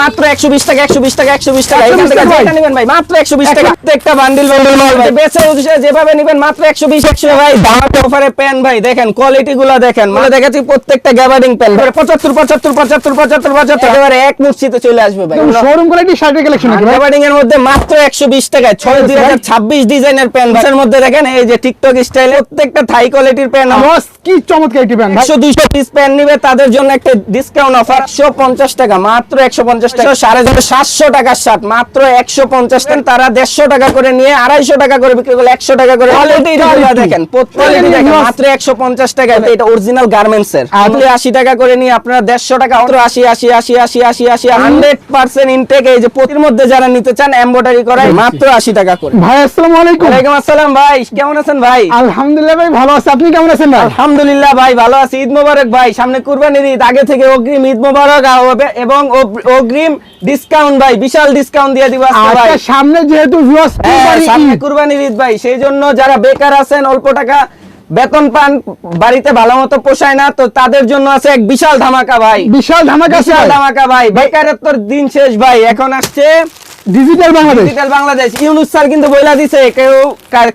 মাত্র একশো বিশ টাকা একশো বিশ টাকা একশো বিশ টাকা এখান থেকে যেটা নেবেন ভাই মাত্র একশো বিশ টাকা প্রত্যেকটা বান্ডিল বান্ডিল মাল ভাই বেচে যেভাবে নেবেন মাত্র ভাই অফারে প্যান ভাই দেখেন কোয়ালিটি গুলো দেখেন মানে দেখাচ্ছি প্রত্যেকটা গ্যাবার্ডিং প্যান পঁচাত্তর পঁচাত্তর পঁচাত্তর পঁচাত্তর পঁচাত্তর একেবারে এক চলে আসবে ভাই শোরুম কোয়ালিটি শার্টের কালেকশন নাকি ভাই এর মধ্যে মাত্র 120 টাকায় 6 2026 ডিজাইনের প্যান্ট এর মধ্যে দেখেন এই যে টিকটক স্টাইলে প্রত্যেকটা থাই কোয়ালিটির প্যান্ট বস কি চমৎকার একটি ব্যান্ড ভাই 100 200 পিস প্যান্ট নিবে তাদের জন্য একটা ডিসকাউন্ট অফার 150 টাকা মাত্র 150 টাকা। সাড়ে সাতশো টাকার শার্ট মাত্র 150 টাকা তারা 150 টাকা করে নিয়ে 250 টাকা করে বিক্রি করলে 100 টাকা করে দেখেন মাত্র 150 টাকা এটা অরিজিনাল গার্মেন্টস এর আপনি 80 টাকা করে নিয়ে আপনারা 150 টাকা মাত্র 80 80 80 80 80 80 100% ইনটেক এই যে প্রতির মধ্যে যারা নিতে চান এমব্রয়ডারি করা মাত্র 80 টাকা করে। ভাই আসসালামু আলাইকুম। ওয়ালাইকুম আসসালাম ভাই কেমন আছেন ভাই? আলহামদুলিল্লাহ ভাই ভালো আছি। আপনি কেমন আছেন ভাই? আলহামদুলিল্লাহ ভাই ভালো আছি। ঈদ মোবারক ভাই সামনে কুরবানির ঈদ আগে থেকে অগ্রিম ঈদ মোবারক এবং অব- অগ্রিম ডিসকাউন্ট ভাই বিশাল ডিসকাউন্ট দিয়ে দিব আজকে ভাই। আচ্ছা সামনে যেহেতু ভিউয়ার্স হ্যাঁ, সামনে কুরবানির ঈদ ভাই সেই জন্য যারা বেকার আছেন অল্প টাকা বেতন পান বাড়িতে ভালো মতো পোষায় না তো তাদের জন্য আছে এক বিশাল ধামাকা ভাই। বিশাল ধামাকা বিশাল ধামাকা ভাই বেকারের তোর দিন শেষ ভাই এখন আসছে digital Bangladesh digital Bangladesh Yunus sir কিন্তু বইলা দিছে কেউ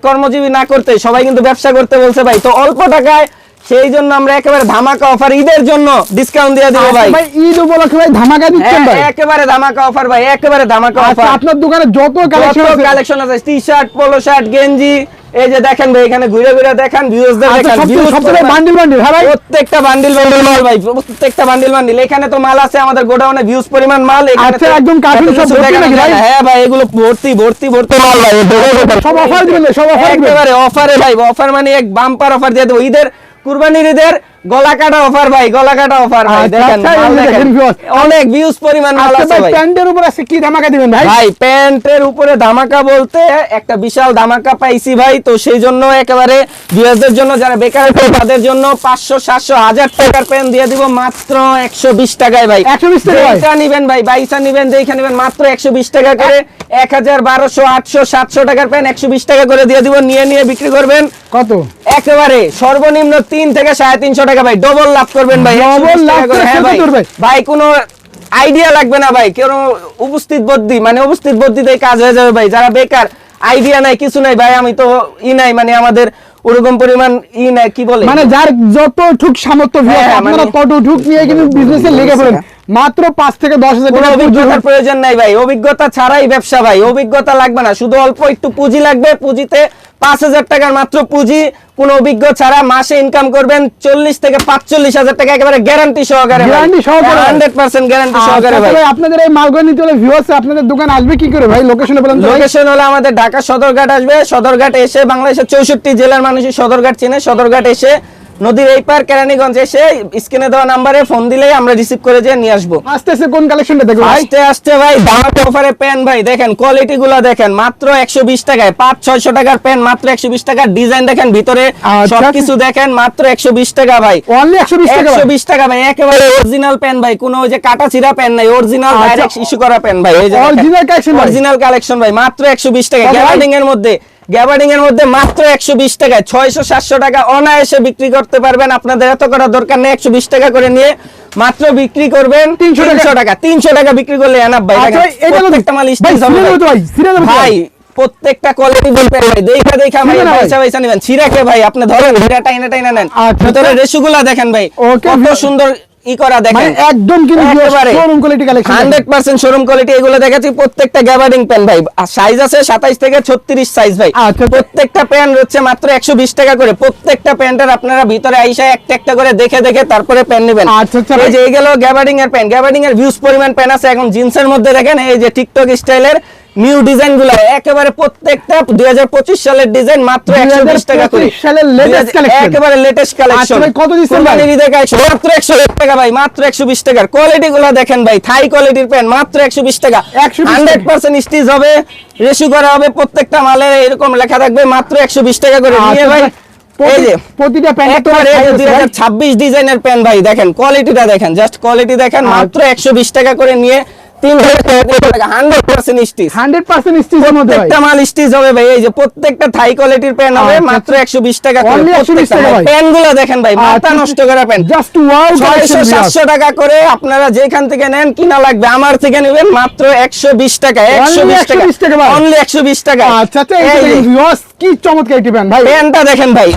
কর্মজীবী না করতে সবাই কিন্তু ব্যবসা করতে বলছে ভাই তো অল্প টাকায় সেই জন্য আমরা একেবারে ধামাকা অফার ঈদের জন্য ডিসকাউন্ট দিয়ে দিব আচ্ছা ভাই। ভাই ঈদ উপলক্ষে ভাই ধামাকা দিচ্ছেন ভাই? হ্যাঁ, একেবারে ধামাকা অফার ভাই একেবারে ধামাকা আচ্ছা অফার আপনার দোকানে যত কালেকশন আছে কালেকশন আছে টি শার্ট পোলো শার্ট গেঞ্জি এই যে দেখেন ভাই এখানে ঘুরে ঘুরে দেখেন ভিউজদের আচ্ছা দেখেন সবচেয়ে সবচেয়ে বান্ডিল বান্ডিল হ্যাঁ ভাই? প্রত্যেকটা বান্ডিল বান্ডিল মাল ভাই প্রত্যেকটা বান্ডিল বান্ডিল এখানে তো মাল আছে আমাদের গোডাউনে ভিউজ পরিমাণ মাল এখানে আচ্ছা, একদম কার্টুন সব ভর্তি নাকি ভাই? হ্যাঁ ভাই এগুলো ভর্তি ভর্তি ভর্তি মাল ভাই সব offer দিবেন সব দিবেন। একেবারে অফারে ভাই অফার মানে এক বাম্পার অফার দিয়ে দেবো। ঈদের কুরবানির ঈদের গলা কাটা অফার ভাই গলা কাটা অফার ভাই আচ্ছা, দেখেন আচ্ছা। অনেক ভিউজ পরিমাণ মাল আচ্ছা আছে ভাই ভাই। প্যান্টের উপর আছে কি ধামাকা দিবেন ভাই? ভাই প্যান্টের উপরে ধামাকা বলতে একটা বিশাল ধামাকা পাইছি ভাই তো সেই জন্য একেবারে ভিউয়ারদের জন্য যারা বেকার আছে তাদের জন্য হাজার টাকার প্যান্ট দিয়ে দিব মাত্র একশো বিশ টাকায় ভাই। 120 টাকা ভাই? নিবেন নিবেন নিবেন মাত্র একশো বিশ টাকা করে। এক হাজার বারোশো আটশো সাতশো টাকার প্যান্ট একশো বিশ টাকা করে দিয়ে দিব নিয়ে নিয়ে বিক্রি করবেন। কত? একেবারে সর্বনিম্ন তিন থেকে সাড়ে তিনশো টাকা ভাই ডবল লাভ করবেন ভাই Double 120 টাকা লাভ হ্যাঁ ভাই ভাই। কোনো আইডিয়া লাগবে না ভাই কেন উপস্থিত বুদ্ধি মানে উপস্থিত বুদ্ধিতেই কাজ হয়ে যাবে ভাই। যারা বেকার আইডিয়া নাই কিছু নাই ভাই আমি তো ই নাই মানে আমাদের ওরকম পরিমাণ ই নাই কি বলে? মানে যার যত ঠুক সামর্থ্য ভিউয়ার্স হ্যাঁ, আপনারা মানে- তত ঠুক নিয়ে কিন্তু বিজনেসে লেগে পড়েন। মাত্র পাঁচ থেকে দশ হাজার টাকা অভিজ্ঞতার প্রয়োজন নাই ভাই অভিজ্ঞতা ছাড়াই ব্যবসা ভাই অভিজ্ঞতা লাগবে না শুধু অল্প একটু পুঁজি লাগবে পুঁজিতে পাঁচ হাজার টাকার মাত্র পুঁজি কোন অভিজ্ঞ ছাড়া মাসে ইনকাম করবেন চল্লিশ থেকে পাঁচচল্লিশ হাজার টাকা একেবারে গ্যারান্টি সহকারে হান্ড্রেড পার্সেন্ট গ্যারান্টি সহকারে আচ্ছা ভাই। ভাই আপনাদের এই মালগুলো নিতে হলে ভিউয়ার্স আপনাদের দোকান আসবে কি করে ভাই? লোকেশন বলেন লোকেশন হলো আমাদের ঢাকা সদরঘাট আসবে। সদরঘাট এসে বাংলাদেশের চৌষট্টি জেলার মানুষই সদরঘাট চিনে। সদরঘাট এসে নদীর এই পার কেরানীগঞ্জ এসে স্ক্রিনে দেওয়া নাম্বারে ফোন দিলেই আমরা রিসিভ করে যেয়ে নিয়ে আসব আস্তে আস্তে কোন কালেকশনটা ভাই আস্তে আস্তে ভাই দামাক অফারে পেন ভাই দেখেন কোয়ালিটি গুলো দেখেন মাত্র একশো বিশ টাকায় পাঁচ ছয়শো টাকার পেন মাত্র একশো বিশ টাকার ডিজাইন দেখেন ভিতরে আচ্ছা। সবকিছু দেখেন মাত্র একশো বিশ টাকা ভাই অনলি একশো বিশ টাকা একশো ভাই। বিশ টাকা ভাই একেবারে অরিজিনাল পেন ভাই কোনো ওই যে কাটা চিরা পেন নাই অরিজিনাল আচ্ছা। ডাইরেক্ট ইস্যু করা পেন ভাই এই যে Original collection অরিজিনাল কালেকশন ভাই মাত্র একশো বিশ টাকা কত ভাই? গ্যাবার্ডিং এর মধ্যে গ্যাবার্ডিং এর মধ্যে মাত্র একশো বিশ টাকায় ছয়শো সাতশো টাকা অনায়াসে বিক্রি করতে পারবেন। আপনাদের এত করার দরকার নেই একশো বিশ টাকা করে নিয়ে মাত্র বিক্রি করবেন 300 তিনশো টাকা তিনশো টাকা বিক্রি করলে এনাফ ভাই আচ্ছা প্রত্যেকটা মাল ভাই, প্রত্যেকটা কোয়ালিটি বলবেন ভাই দেখা দেখা ভাই। পয়সা পয়সা নেবেন। আপনি ধরেন ভিড়া টাইনা টাইনা নেন। ভিতরে। দেখেন ভাই Okay, কত সুন্দর ই করা মানে দেখেন একদম কিন্তু showroom quality collection hundred percent showroom quality এগুলো দেখাচ্ছি প্রত্যেকটা গ্যাবার্ডিং প্যান ভাই। সাইজ আছে সাতাইশ থেকে ছত্রিশ সাইজ ভাই। আচ্ছা। প্রত্যেকটা প্যান হচ্ছে মাত্র একশো বিশ টাকা করে। প্রত্যেকটা প্যান্টের আপনারা ভিতরে আইসা একটা একটা করে দেখে দেখে তারপরে প্যান নেবেন। আচ্ছা, আচ্ছা। এই যে এই গেল গ্যাবার্ডিং এর প্যান গ্যাবার্ডিং এর ভিউজ পরিমাণ প্যান আছে এখন জিন্সের মধ্যে দেখেন। এই যে টিকটক স্টাইলের নিউ ডিজাইনগুলো একেবারে প্রত্যেকটা দুই সালের ডিজাইন মাত্র একশো বিশ টাকা করে। সালের latest collection। একেবারে লেটেস্ট কালেকশন আচ্ছা ভাই, কত দিচ্ছেন ভাই? মাত্র একশো টাকা ভাই মাত্র একশো বিশ টাকার। কোয়ালিটি গুলো দেখেন ভাই থাই কোয়ালিটির প্যান্ট মাত্র একশো বিশ টাকা। হান্ড্রেড পার্সেন্ট স্টিচ হবে রেশু করা হবে প্রত্যেকটা মালের এরকম লেখা থাকবে মাত্র একশো বিশ টাকা করে। নিয়ে ভাই প্রতিটা প্যান্ট ছাব্বিশ ডিজাইনের প্যান্ট ভাই দেখেন কোয়ালিটিটা দেখেন জাস্ট কোয়ালিটি দেখেন মাত্র একশো বিশ টাকা করে নিয়ে তিন থেকে সাড়ে তিনশো টাকা hundred percent stitch hundred percent স্টিচের প্রত্যেকটা মাল স্টিচ হবে ভাই এই যে প্রত্যেকটা থাই কোয়ালিটির পেন হবে আচ্ছা, মাত্র একশো বিশ টাকা Only 120 টাকা ভাই। পেনগুলো দেখেন ভাই মাথা নষ্ট করা পেন জাস্ট ওয়াও ছয়শো সাতশো টাকা করে আপনারা যেখান থেকে নেন কিনা লাগবে। আমার থেকে নেবেন মাত্র একশো বিশ টাকা একশো বিশ টাকা। 120 টাকা ভাই। অনলি একশো বিশ টাকা। আচ্ছা আচ্ছা কি চমৎকার একটি ভাই। দেখেন ভাই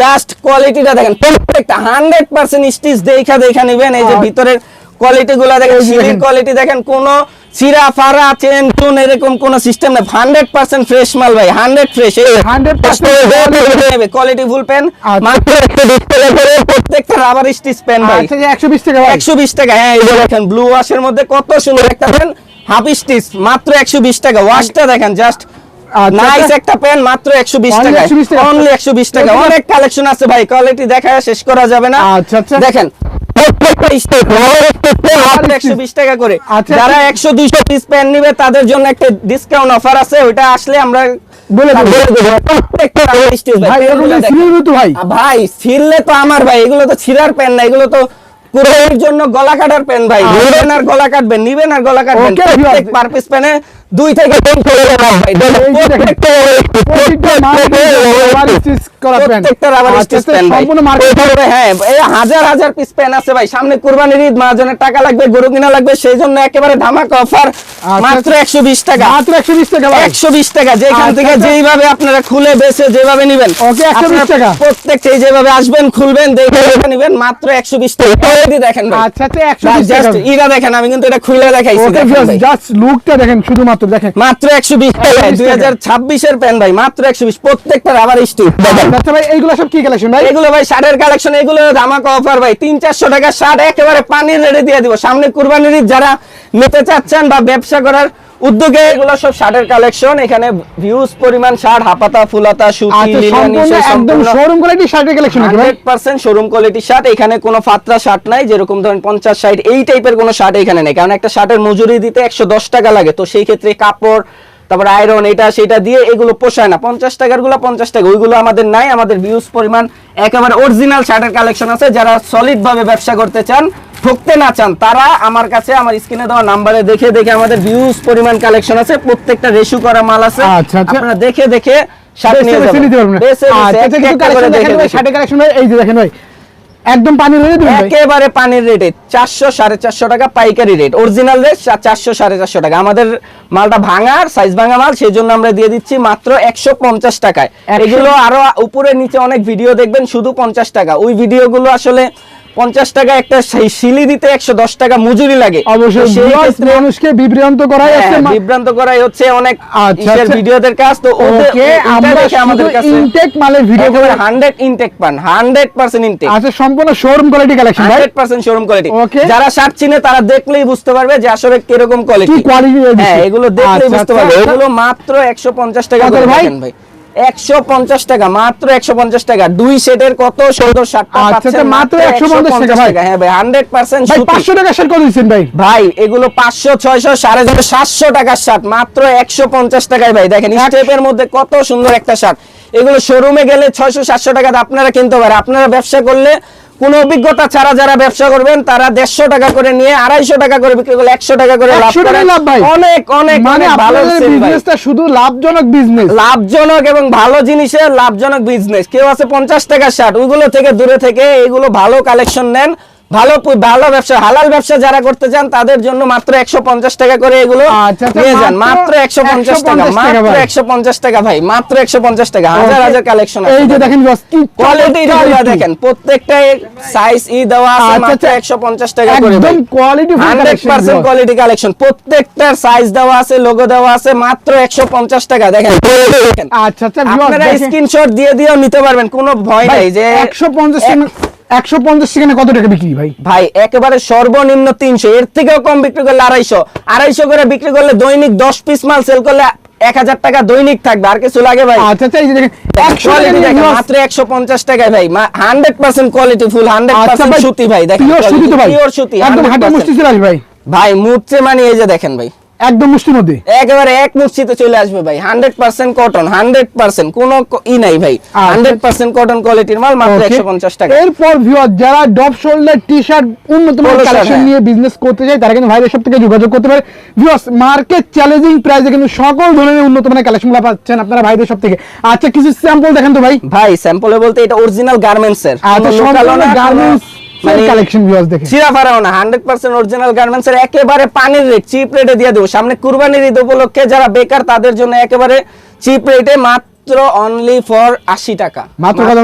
জাস্ট কোয়ালিটিটা দেখেন। প্রত্যেকটা হান্ড্রেড পার্সেন্ট স্টিচ দেখা দেখা নিবেন এই যে আচ্ছা। ভিতরের কোয়ালিটি গুলা দেখেন দেখেন। কোয়ালিটি দেখেন কোনো চিরা ফারা চেন টুন এরকম কোন সিস্টেম নেই হান্ড্রেড পার্সেন্ট ফ্রেশ মাল ভাই হান্ড্রেড ফ্রেশ কোয়ালিটি ফুল পেন আচ্ছা। মাত্র একটু ডিসপ্লে করে প্রত্যেকটা রাবার স্টিচ পেন ভাই আচ্ছা একশো বিশ টাকা একশো বিশ টাকা হ্যাঁ এই দেখেন ব্লু ওয়াশের মধ্যে কত সুন্দর একটা পেন হাফ স্টিচ মাত্র একশো বিশ টাকা ওয়াশটা দেখেন জাস্ট আচ্ছা, নাইস আচ্ছা। একটা পেন মাত্র একশো বিশ Only টাকা 120 টাকা। অনলি একশো বিশ টাকা অনেক কালেকশন আছে ভাই কোয়ালিটি দেখা শেষ করা যাবে না আচ্ছা, আচ্ছা। দেখেন প্রত্যেকটা স্টেপ মাত্র একশো বিশ টাকা করে। আচ্ছা। যারা একশো দুইশো পিস পেন নিবে তাদের জন্য একটা ডিসকাউন্ট অফার আছে ওইটা আসলে আমরা বলে দেবো। প্রত্যেকটা rubber ভাই, ভাই এরকম পেনগুলো দেখেন। সিরিয়াল তো ভাই। ভাই ছিঁড়লে তো আমার ভাই এগুলো তো ছিঁড়ার পেন না এগুলো তো কুরবানির জন্য গলা কাটার পেন ভাই। আচ্ছা। নিবেন আর গলা কাটবেন নিবেন আর গলা কাটবেন। প্রত্যেক পার পিস পেনে দুই থেকে তিন করে ভাই প্রত্যেকটা স্টিচ করা প্যান্ট প্রত্যেকটা রাবার স্টিচ সম্পূর্ণ মার্কেট হ্যাঁ এই হাজার হাজার পিস পেন আছে ভাই। সামনে কুরবানির ঈদ মহাজনের টাকা লাগবে গরু কিনা লাগবে সেই জন্য একেবারে ধামাকা অফার মাত্র একশো বিশ টাকা। মাত্র একশো বিশ টাকা ভাই। একশো বিশ টাকা। যেখান থেকে। যেইভাবে আপনারা খুলে বেছে যেভাবে নিবেন। Okay, 120 টাকা। প্রত্যেকটাই যেভাবে আসবেন খুলবেন দেখে দেখে নিবেন মাত্র একশো বিশ টাকা। দেখেন ভাই। আচ্ছা আচ্ছা টাকা। ইরা দেখেন আমি কিন্তু এটা খুলে দেখাইছি ওকে জাস্ট লুকটা দেখেন শুধুমাত্র দেখেন। মাত্র একশো বিশ টাকা 120 দুই হাজার ছাব্বিশের পেন ভাই। মাত্র একশো বিশ প্রত্যেকটা রাবার স্টিক দেখেন আচ্ছা ভাই এইগুলো সব কি কালেকশন ভাই? এগুলো ভাই শার্টের কালেকশন এগুলো ধামাকা অফার ভাই। তিন চারশো টাকা শার্ট একেবারে পানির রেটে দিয়ে দিব। সামনে কুরবানির যারা নিতে চাচ্ছেন বা ব্যবসা করার উদ্যোগে এগুলো সব শার্টের কালেকশন এখানে ভিউজ পরিমাণ শার্ট হাপাতা ফুলাতা সুতি লিনেন সম্পূর্ণ নিচে একদম শোরুম কোয়ালিটি শার্টের কালেকশন শোরুম কোয়ালিটি শার্ট। এখানে কোনো ফাত্রা শার্ট নাই যেরকম ধরেন পঞ্চাশ ষাট এই টাইপের কোনো শার্ট এখানে নেই। কারণ একটা শার্টের মজুরি দিতে একশো দশ টাকা লাগে। তো সেই ক্ষেত্রে কাপড় তারপর আয়রন এটা সেটা দিয়ে এগুলো পোষায় না। পঞ্চাশ টাকারগুলো পঞ্চাশ টাকা ওইগুলো আমাদের নাই আমাদের ভিউজ পরিমাণ একেবারে অরিজিনাল শার্টের কালেকশন আছে। যারা সলিড ভাবে ব্যবসা করতে চান ঠকতে না চান তারা আমার কাছে আমার স্ক্রিনে দেওয়া নাম্বারে দেখে দেখে আমাদের ভিউজ পরিমাণ কালেকশন আছে। প্রত্যেকটা রেশু করা মাল আছে। আচ্ছা, আচ্ছা। আপনারা দেখে দেখে শার্ট নিয়ে যাবেন। আচ্ছা এই যে দেখেন ভাই। একদম পানি রেটে একেবারে পানির রেটে চারশো সাড়ে চারশো টাকা পাইকারি রেট অরিজিনাল রেট চারশো সাড়ে চারশো টাকা। আমাদের মালটা ভাঙার সাইজ ভাঙা মাল সেই জন্য আমরা দিয়ে দিচ্ছি মাত্র একশো পঞ্চাশ টাকায়। 100 এগুলো আরও উপরে নিচে অনেক ভিডিও দেখবেন শুধু পঞ্চাশ টাকা। ওই ভিডিওগুলো আসলে পঞ্চাশ টাকা একটা শিলি দিতে একশো দশ টাকা মজুরি লাগে। অবশ্যই মানুষকে বিভ্রান্ত করাই হ্যাঁ, আছে বিভ্রান্ত করাই হচ্ছে অনেক আচ্ছা, আচ্ছা। ভিডিওদের কাজ। তো ওকে এটা আমরা দেখে আমাদের কাছে ইনটেক মালের ভিডিও করে হান্ড্রেড ইনটেক পান হান্ড্রেড পার্সেন্ট ইনটেক আচ্ছা সম্পূর্ণ showroom quality collection hundred percent showroom quality Okay. যারা শার্ট চিনে তারা দেখলেই বুঝতে পারবে যে আসলে কীরকম কোয়ালিটি হ্যাঁ এগুলো দেখলেই আচ্ছা, বুঝতে পারবে। এগুলো মাত্র একশো পঞ্চাশ টাকা ভাই? ভাই। একশো পঞ্চাশ টাকা মাত্র একশো পঞ্চাশ টাকা। দুই সেটের কত? আচ্ছা, আচ্ছা, মাত্র 150 টাকা ভাই। হ্যাঁ ভাই হান্ড্রেড পার্সেন্ট পাঁচশো টাকা শার্ট কত দিচ্ছেন ভাই। ভাই এগুলো পাঁচশো ছয়শো সাড়ে ছশো সাতশো টাকার শার্ট মাত্র একশো পঞ্চাশ টাকায় ভাই। দেখেন স্টেপের মধ্যে কত সুন্দর একটা শার্ট এগুলো শোরুমে গেলে ছয়শো সাতশো টাকাতে আপনারা কিনতে পারেন আপনারা ব্যবসা করলে কোনো অভিজ্ঞতা ছাড়া যারা ব্যবসা করবেন তারা দেড়শো টাকা করে নিয়ে আড়াইশো টাকা করে বিক্রি করলে একশো টাকা করে লাভ 100 টাকায় করেন। লাভ ভাই। অনেক অনেক মানে ভালো। বিজনেসটা শুধু লাভজনক বিজনেস লাভজনক এবং ভালো জিনিসের লাভজনক বিজনেস কেউ আছে পঞ্চাশ টাকা শার্ট ওইগুলো থেকে দূরে থেকে এগুলো ভালো কালেকশন নেন ভালো ভালো ব্যবসা হালাল ব্যবসা যারা করতে চান তাদের জন্য মাত্র একশো পঞ্চাশ টাকা করে এগুলো আচ্ছা, আচ্ছা, নিয়ে যান। মাত্র একশো পঞ্চাশ টাকা মাত্র একশো পঞ্চাশ টাকা ভাই মাত্র একশো পঞ্চাশ টাকা। হাজার হাজার কালেকশন এই যে দেখেন কোয়ালিটি প্রত্যেকটাই সাইজ ই দেওয়া আছে আচ্ছা, মাত্র। একশো পঞ্চাশ টাকা করে একদম quality hundred percent quality collection প্রত্যেকটার সাইজ দেওয়া আছে লোগো দেওয়া আছে মাত্র একশো পঞ্চাশ টাকা। দেখেন আচ্ছা আচ্ছা আপনারা স্ক্রিনশট দিয়ে দিয়েও নিতে পারবেন কোনো ভয় নাই যে 150 টাকা- 150 সেকেন্ডে কত টাকা বিক্রি ভাই? ভাই একেবারে সর্বনিম্ন তিনশো। এর থেকেও কম বিক্রি করলে আড়াইশো। আড়াইশো করে বিক্রি করলে দৈনিক দশ পিস মাল সেল করলে এক হাজার টাকা দৈনিক থাকবে। আর কিছু লাগে ভাই? আচ্ছা আচ্ছা এই যে দেখেন 100 টাকা কোয়ালিটি নিয়ে দেখেন viewers, মাত্র একশো পঞ্চাশ টাকায় ভাই। Hundred percent quality full hundred percent সুতি ভাই। দেখেন সুতি ভাই। পিওর সুতি একদম হাতে 100% মুষ্টি চলে ভাই ভাই। মুচ্ছে মানে এই যে দেখেন ভাই। একদম একেবারে এক মুষ্টিতে চলে আসবে ভাই। Hundred percent cotton hundred percent কোনো ই নাই ভাই। আচ্ছা। হান্ড্রেড পার্সেন্ট কটন কোয়ালিটির মাল মাত্র Okay. একশো পঞ্চাশ টাকা। এরপর ভিউয়ার যারা ডপ শোল্ডার টি শার্ট উন্নত মানের কালেকশন। নিয়ে বিজনেস করতে চায় তারা কিন্তু ভাইদের সব থেকে যোগাযোগ করতে পারে। ভিউয়ার্স মার্কেট চ্যালেঞ্জিং প্রাইসে কিন্তু সকল ধরনের উন্নত মানের কালেকশনগুলো পাচ্ছেন আপনারা ভাইদের সব থেকে। আচ্ছা কিছু স্যাম্পল দেখেন তো ভাই। ভাই স্যাম্পলে বলতে এটা অরিজিনাল গার্মেন্টস এর। আচ্ছা গার্মেন্টস মানে কালেকশন ভিউয়ার্স দেখেন চিরাফারাও না হান্ড্রেড পার্সেন্ট অরিজিনাল গার্মেন্টস এর একেবারে পানির রেট চিপ রেটে দিয়ে দেবো। সামনে কুরবানির ঈদ উপলক্ষে যারা বেকার তাদের জন্য একেবারে চিপ রেটে মাত্র অনলি ফর টাকা। মাত্র কত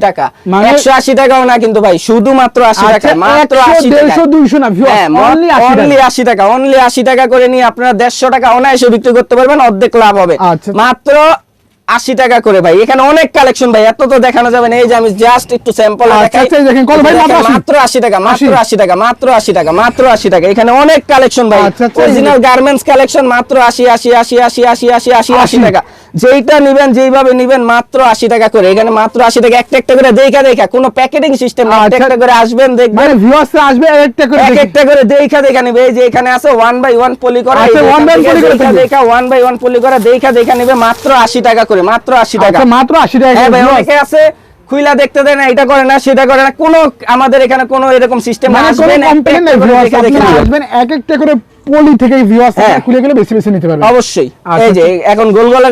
টাকা। মানে- টাকাও না কিন্তু ভাই শুধুমাত্র আশি আচ্ছা, টাকা মাত্র 100, টাকা 150, 200 না, viewers, হ্যাঁ 80 অনলি টাকা। অনলি আশি টাকা করে নিয়ে আপনারা দেড়শো টাকা অনায়াসে বিক্রি করতে পারবেন অর্ধেক লাভ হবে। আচ্ছা। মাত্র আশি টাকা করে ভাই। এখানে অনেক কালেকশন ভাই এত তো দেখানো যাবে না। এই যে আমি জাস্ট একটু স্যাম্পল আচ্ছা, আচ্ছা? মাত্র আশি। টাকা মাত্র আশি। টাকা মাত্র আশি টাকা মাত্র আশি টাকা। এখানে অনেক কালেকশন ভাই। অরিজিনাল গার্মেন্টস কালেকশন মাত্র আশি আশি আশি আশি আশি আশি আশি আশি টাকা। যেইটা নিবেন যেইভাবে নিবেন মাত্র আশি টাকা করে। এখানে মাত্র আশি টাকা একটা একটা করে দেখা দেখা। কোনো প্যাকেটিং সিস্টেম না একটা আচ্ছা। একটা করে আসবেন দেখবেন। আসবে একটা করে এক একটা করে দেখা দেখা নিবে। এই যে এখানে আছে ওয়ান বাই ওয়ান পলি করা। দেখা ওয়ান বাই ওয়ান পলি করা দেখা দেখা নিবে মাত্র আশি টাকা করে। মাত্র আশি টাকা। আচ্ছা মাত্র 80 টাকা হ্যাঁ ভাই অনেকে আছে খুইলা দেখতে দেয় না এটা করে না সেটা করে না। কোনো আমাদের এখানে কোনো এরকম সিস্টেম মানে ভিউয়ার্স আপনারা আসবেন এক একটা করে পলি থেকে ভিউয়ার্স হ্যাঁ। খুলে গেলে বেশি বেশি নিতে পারবেন। অবশ্যই। আচ্ছা, এই যে এখন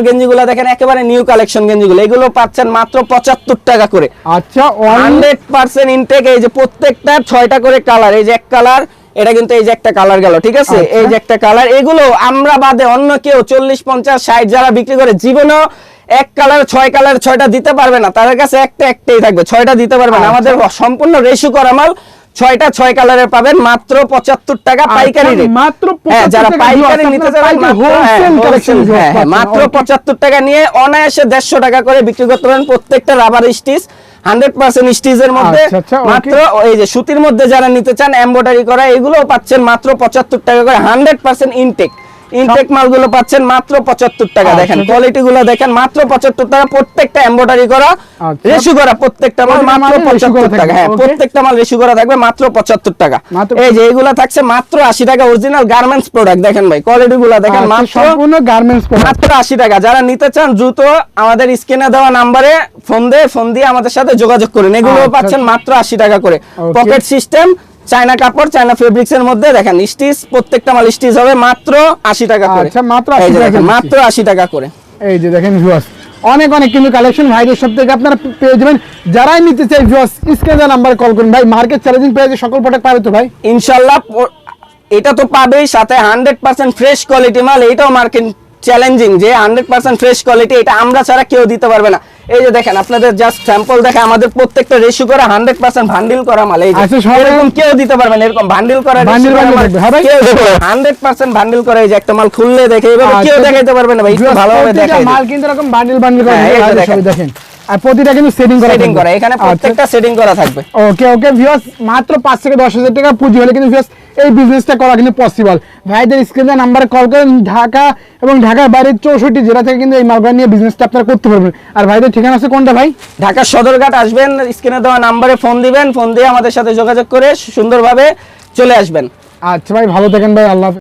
গেঞ্জিগুলো দেখেন একেবারে নিউ কালেকশন গেঞ্জিগুলো। এগুলো পাচ্ছেন মাত্র পঁচাত্তর টাকা করে। আচ্ছা অনলি হান্ড্রেড পার্সেন্ট ইনটেক এই যে প্রত্যেকটা ছয়টা করে কালার এই যে এক কালার এটা কিন্তু এই যে একটা কালার গেল ঠিক আছে? আচ্ছা। এই যে একটা কালার এগুলো আমরা বাদে অন্য কেউ চল্লিশ পঞ্চাশ ষাট যারা বিক্রি করে জীবনেও এক কালার ছয় কালার ছয়টা দিতে পারবে না তাদের কাছে একটা একটাই থাকবে ছয়টা দিতে পারবে না আচ্ছা। আমাদের সম্পূর্ণ রেশু করা মাল ছয়টা ছয় কালারের পাবেন মাত্র পঁচাত্তর টাকা পাইকারি আচ্ছা, মাত্র হ্যাঁ 75 যারা পাইকারি নিতে মাত্র হ্যাঁ, হ্যাঁ? পঁচাত্তর টাকা নিয়ে অনায়াসে দেড়শো টাকা করে বিক্রি করতে পারেন প্রত্যেকটা রাবার স্টিচ হান্ড্রেড পার্সেন্ট স্টিচের মধ্যে আচ্ছা. মাত্র এই যে সুতির মধ্যে যারা নিতে চান এমব্রয়ডারি করা এগুলো পাচ্ছেন মাত্র পঁচাত্তর টাকা করে হান্ড্রেড পার্সেন্ট ইনটেক ইনটেক মালগুলো পাচ্ছেন মাত্র পঁচাত্তর টাকা। আচ্ছা, দেখেন আচ্ছা। কোয়ালিটি গুলো দেখেন মাত্র পঁচাত্তর টাকা প্রত্যেকটা এমব্রয়ডারি করা আচ্ছা। রেশু করা প্রত্যেকটা মাল মাত্র মালে ratio করা পঁচাত্তর টাকা। হ্যাঁ প্রত্যেকটা মাল রেশু করা থাকবে মাত্র পঁচাত্তর টাকা। এই যে এগুলা থাকছে মাত্র আশি টাকা অরিজিনাল গার্মেন্টস প্রোডাক্ট দেখেন ভাই কোয়ালিটি গুলো দেখেন আচ্ছা, মাত্র সম্পূর্ণ গার্মেন্টস মাত্র আশি টাকা। যারা নিতে চান দ্রুত আমাদের স্ক্রিনে দেওয়া নাম্বারে ফোন দিয়ে ফোন দিয়ে আমাদের সাথে যোগাযোগ করুন। এগুলো আচ্ছা, পাচ্ছেন মাত্র আশি টাকা করে। পকেট সিস্টেম চায়না কাপড় চায়না ফেব্রিক্স এর মধ্যে দেখেন স্টিচ প্রত্যেকটা মাল স্টিচ হবে মাত্র আশি টাকা করে। আচ্ছা, মাত্র এই 80 যে টাকা মাত্র আশি টাকা করে। এই যে দেখেন ভিউয়ার্স অনেক অনেক কিন্তু কালেকশন ভাইদের সব থেকে আপনারা পেয়ে যাবেন। যারাই নিতে চাই ভিউয়ার্স স্ক্রিনে নাম্বার কল করুন। ভাই মার্কেট চ্যালেঞ্জিং প্রাইসে সকল প্রোডাক্ট পাবে তো ভাই? ইনশাল্লাহ প- এটা তো পাবেই সাথে হান্ড্রেড পার্সেন্ট ফ্রেশ কোয়ালিটি মাল এটাও মার্কেট চ্যালেঞ্জিং যে হান্ড্রেড পার্সেন্ট ফ্রেশ কোয়ালিটি এটা আমরা ছাড়া কেউ দিতে পারবে না। এই যে দেখেন আপনাদের জাস্ট স্যাম্পল দেখে আমাদের প্রত্যেকটা রেশু করা হান্ড্রেড পার্সেন্ট ভান্ডিল করা মাল। এই আচ্ছা, এরকম কেউ দিতে পারবে না এরকম ভান্ডিল করা? হান্ড্রেড পার্সেন্ট ভান্ডিল করা এই যে একটা মাল খুললে দেখে এভাবে কেউ আচ্ছা, দেখাইতে পারবে না ভাই ভালোভাবে প্রতিটা মাল কিন্তু এরকম বান্ডিল বান্ডিল করে হ্যাঁ, দেখেন। আর প্রতিটা কিন্তু সেটিং করা সেটিং করা এখানে আচ্ছা। প্রত্যেকটা সেটিং করা থাকবে। ওকে ওকে ভিউয়ার্স মাত্র পাঁচ থেকে দশ হাজার টাকা পুঁজি হলে কিন্তু ভিউয়ার্স এই বিজনেসটা করা কিন্তু পসিবল ভাইদের স্ক্রিনে নাম্বারে কল করেন ঢাকা এবং ঢাকার বাইরের চৌষট্টি জেলা থেকে কিন্তু এই মালগান নিয়ে বিজনেসটা আপনারা করতে পারবেন। আর ভাইদের ঠিকানা আছে কোনটা ভাই? ঢাকার সদরঘাট আসবেন স্ক্রিনে দেওয়া নাম্বারে ফোন দিবেন ফোন দিয়ে আমাদের সাথে যোগাযোগ করে সুন্দরভাবে চলে আসবেন। আচ্ছা ভাই ভালো থাকেন ভাই আল্লাহ।